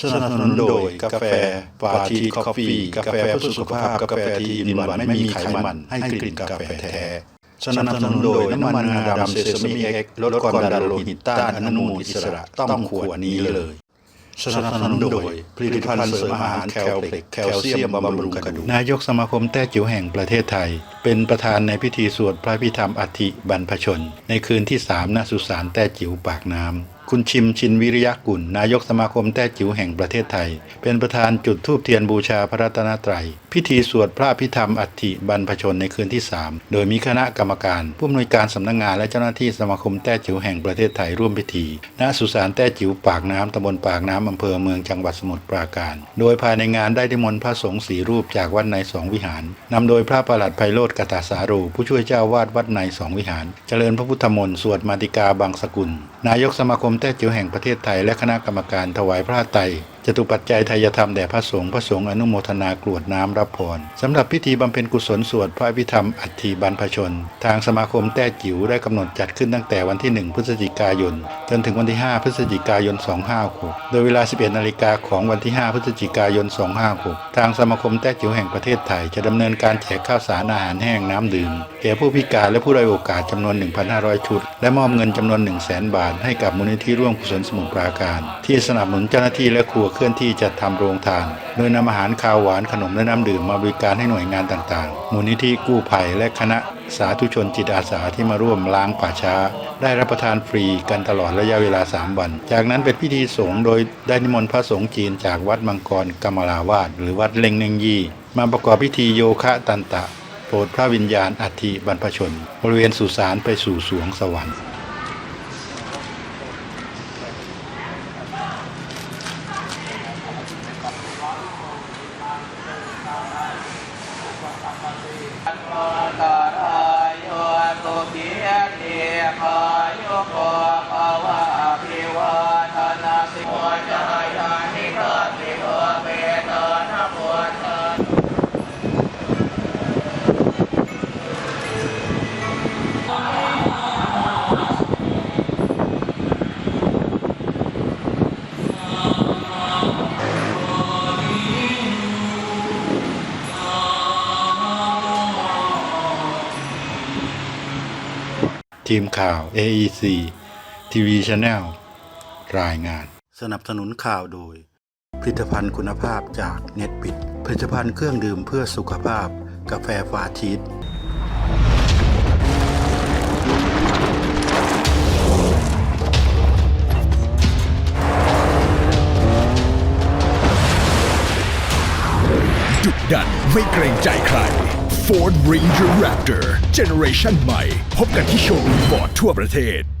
สนับสนุนโดยกาแฟปาทีคอฟฟี่กาแฟเพื่อสุขภาพกาแฟที่อินวันไม่มีไขมันให้กลิ่นกาแฟแท้สนับสนุนโดยน้ำมันงาดำเซซามิเอ็กลดความดันโลหิตต้านอนุมูลอิสระต้องขวดนี้เลยสนับสนุนโดยผลิตภัณฑ์เสริมอาหารแคลเพล็กแคลเซียมบำรุงกระดูกนายกสมาคมแต้จิ๋วแห่งประเทศไทย เป็นประธานในพิธีสวดพระพิธรรมอัฐิบรรพชน ในคืนที่3ณสุสานแต้จิ๋วปากน้ำ คุณชิมชินวิริยะกุล นายกสมาคมแต้จิ๋วแห่งประเทศไทย เป็นประธานจุดธูปเทียนบูชาพระรัตนตรัย พิธีสวดพระพิธรรมอัฐิบรรพชนในคืนที่ 3 โดยมีคณะกรรมการ ผู้อำนวยการสำนักงานและเจ้าหน้าที่สมาคมแต้จิ๋วแห่งประเทศไทยร่วมพิธี ณ สุสานแต้จิ๋วปากน้ำตำบลปากน้ำอำเภอเมืองจังหวัดสมุทรปราการ โดยภายในงานได้นิมนพระสงฆ์สีรูปจากวัดในสองวิหารนำโดยพระประหลัดไพโรธกตาสาโรผู้ช่วยเจ้าวาดวัดในสองวิหาร เจริญพระพุทธมนต์สวดมาติกาบางสกุล นายกสมาคมแต้จิ๋วแห่งประเทศไทย และคณะกรรมการถวายพระไตร จตุปัจจัยทยธรรมแด่พระสงฆ์พระสงฆ์อนุโมทนากรวดน้ำรับพรสำหรับพิธีบำเพ็ญกุศลสวดพระพิธรรมอัฐิบรรพชน ทางสมาคมแต้จิ๋วได้กำหนดจัดขึ้นตั้งแต่วันที่ 1 พฤศจิกายน จนถึงวันที่ 5 พฤศจิกายน 256 โดยเวลา 11 นาฬิกาของวันที่ 5 พฤศจิกายน 256 ทางสมาคมแต้จิ๋วแห่งประเทศไทย จะดำเนินการแจกข้าวสารอาหารแห้งน้ำดื่มแก่ผู้พิการและผู้ด้อยโอกาสจำนวน 1,500 ชุด และมอบเงินจำนวน 1 0 0 0 0แบาท ให้กับมูลนิธิร่วมกุศลสมุทรปราการ ที่สนับสนุนเจ้าหน้าที่และครัวเคลื่อนที่จัดทำโรงทาน โดยนำอาหารคาวหวานขนมและน้ำดื่มมาบริการให้หน่วยงานต่างๆ มูลนิธิกู้ภัยและคณะสาธุชนจิตอาสาที่มาร่วมล้างป่าช้า ได้รับประทานฟรีกันตลอดระยะเวลา 3 วัน จากนั้นเป็นพิธีสงฆ์โดยได้นิมนต์พระสงฆ์จีนจากวัดมังกรกรรมราวาสหรือวัดเล็งเนงยี่ มาประกอบพิธีโยคะตันตะ โปรดพระวิญญาณอัฐิบรรพชน บริเวณสุสานไปสู่สวงสวรรค์ ทีมข่าว AEC TV Channel รายงาน สนับสนุนข่าวโดย ผลิตภัณฑ์คุณภาพจากเน็ตปิดผลิตภัณฑ์เครื่องดื่มเพื่อสุขภาพ กาแฟฟาชีส ดุดันไม่เกรงใจใคร Ford Ranger Raptor Generation ใหม่ พบกันที่โชว์รูมฟอร์ดทั่วประเทศ